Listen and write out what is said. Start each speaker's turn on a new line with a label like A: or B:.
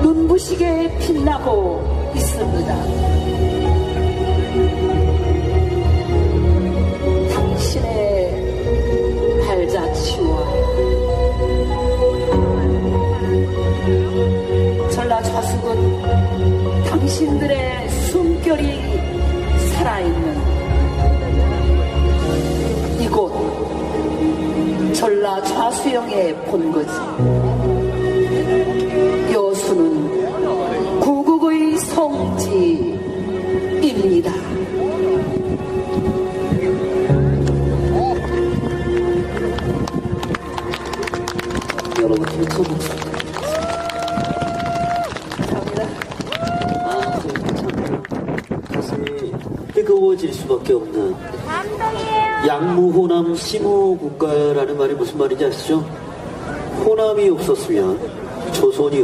A: 눈부시게 빛나고 있습니다. 당신의 발자취와 전라 좌숙은 당신들의 숨결이 살아있는 이곳 전라 좌수영의 본거지. 구국의 성지입니다. 여러분 좀 감사합니다.
B: 아, 참 가슴이 뜨거워질 수밖에 없는 양무호남 심호국가라는 말이 무슨 말인지 아시죠? 호남이 없었으면 조선이